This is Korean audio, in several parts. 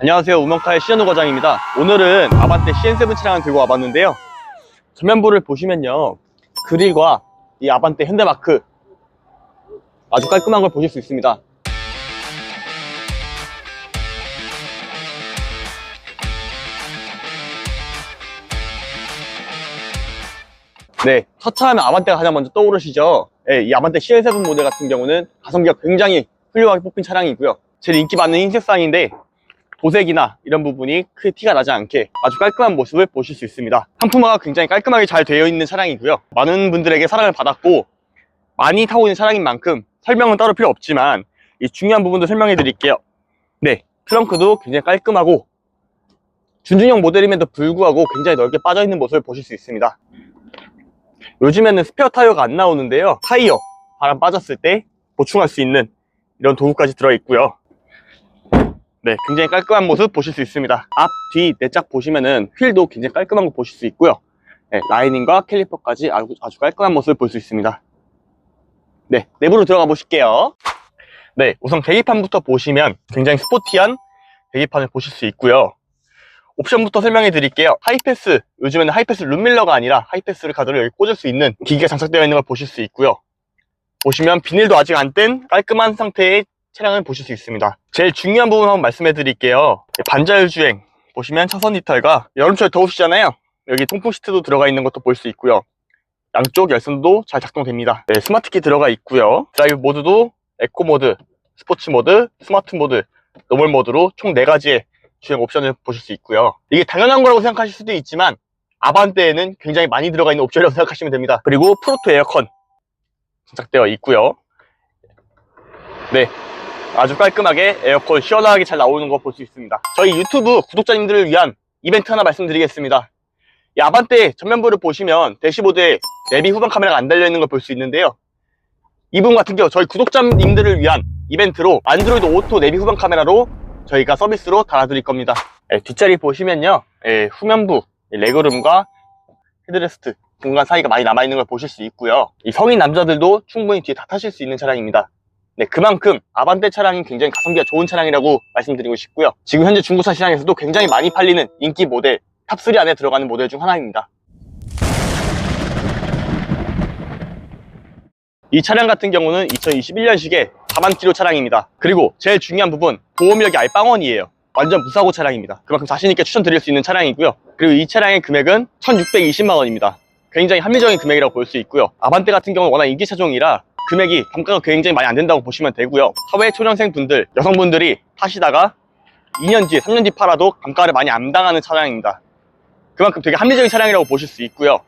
안녕하세요. 우명카의 시현우 과장입니다. 오늘은 아반떼 CN7 차량을 들고 와봤는데요. 전면부를 보시면요. 그릴과 이 아반떼 현대마크 아주 깔끔한 걸 보실 수 있습니다. 네, 첫차 하면 아반떼가 가장 먼저 떠오르시죠? 네, 이 아반떼 CN7 모델 같은 경우는 가성비가 굉장히 훌륭하게 뽑힌 차량이고요. 제일 인기 많은 흰색상인데 도색이나 이런 부분이 크게 티가 나지 않게 아주 깔끔한 모습을 보실 수 있습니다. 상품화가 굉장히 깔끔하게 잘 되어 있는 차량이고요. 많은 분들에게 사랑을 받았고 많이 타고 있는 차량인 만큼 설명은 따로 필요 없지만 이 중요한 부분도 설명해 드릴게요. 네, 트렁크도 굉장히 깔끔하고 준중형 모델임에도 불구하고 굉장히 넓게 빠져 있는 모습을 보실 수 있습니다. 요즘에는 스페어 타이어가 안 나오는데요. 타이어 바람 빠졌을 때 보충할 수 있는 이런 도구까지 들어있고요. 네, 굉장히 깔끔한 모습 보실 수 있습니다. 앞, 뒤, 내짝 보시면은 휠도 굉장히 깔끔한 거 보실 수 있고요. 네, 라이닝과 캘리퍼까지 아주, 아주 깔끔한 모습을 볼 수 있습니다. 네, 내부로 들어가 보실게요. 네, 우선 계기판부터 보시면 굉장히 스포티한 계기판을 보실 수 있고요. 옵션부터 설명해 드릴게요. 하이패스, 요즘에는 하이패스 룸밀러가 아니라 하이패스를 가드로 여기 꽂을 수 있는 기기가 장착되어 있는 걸 보실 수 있고요. 보시면 비닐도 아직 안 뗀 깔끔한 상태의 차량을 보실 수 있습니다. 제일 중요한 부분 한번 말씀해 드릴게요. 반자율 주행 보시면 차선 이탈과 여름철 더우시잖아요. 여기 통풍 시트도 들어가 있는 것도 볼 수 있고요. 양쪽 열선도 잘 작동됩니다. 네, 스마트키 들어가 있고요. 드라이브 모드도 에코 모드, 스포츠 모드, 스마트 모드, 노멀 모드로 총 4가지의 주행 옵션을 보실 수 있고요. 이게 당연한 거라고 생각하실 수도 있지만 아반떼에는 굉장히 많이 들어가 있는 옵션이라고 생각하시면 됩니다. 그리고 프로토 에어컨 장착되어 있고요. 네, 아주 깔끔하게 에어컨 시원하게 잘 나오는 거 볼 수 있습니다. 저희 유튜브 구독자님들을 위한 이벤트 하나 말씀드리겠습니다. 이 아반떼 전면부를 보시면 대시보드에 내비 후방 카메라가 안 달려있는 걸 볼 수 있는데요. 이분 같은 경우 저희 구독자님들을 위한 이벤트로 안드로이드 오토 내비 후방 카메라로 저희가 서비스로 달아드릴 겁니다. 예, 뒷자리 보시면요. 예, 후면부 이 레그룸과 헤드레스트 공간 사이가 많이 남아있는 걸 보실 수 있고요. 이 성인 남자들도 충분히 뒤에 다 타실 수 있는 차량입니다. 네, 그만큼 아반떼 차량이 굉장히 가성비가 좋은 차량이라고 말씀드리고 싶고요. 지금 현재 중고차 시장에서도 굉장히 많이 팔리는 인기 모델, 탑3 안에 들어가는 모델 중 하나입니다. 이 차량 같은 경우는 2021년식의 4만 킬로 차량입니다. 그리고 제일 중요한 부분, 보험력이 아예 빵원이에요. 완전 무사고 차량입니다. 그만큼 자신있게 추천드릴 수 있는 차량이고요. 그리고 이 차량의 금액은 1620만 원입니다. 굉장히 합리적인 금액이라고 볼 수 있고요. 아반떼 같은 경우는 워낙 인기 차종이라 금액이 감가가 굉장히 많이 안 된다고 보시면 되고요. 사회 초년생 분들, 여성분들이 타시다가 2년 뒤에, 3년 뒤 팔아도 감가를 많이 안 당하는 차량입니다. 그만큼 되게 합리적인 차량이라고 보실 수 있고요.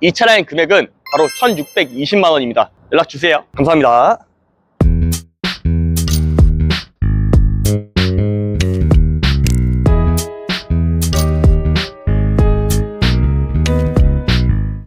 이 차량의 금액은 바로 1620만 원입니다. 연락 주세요. 감사합니다.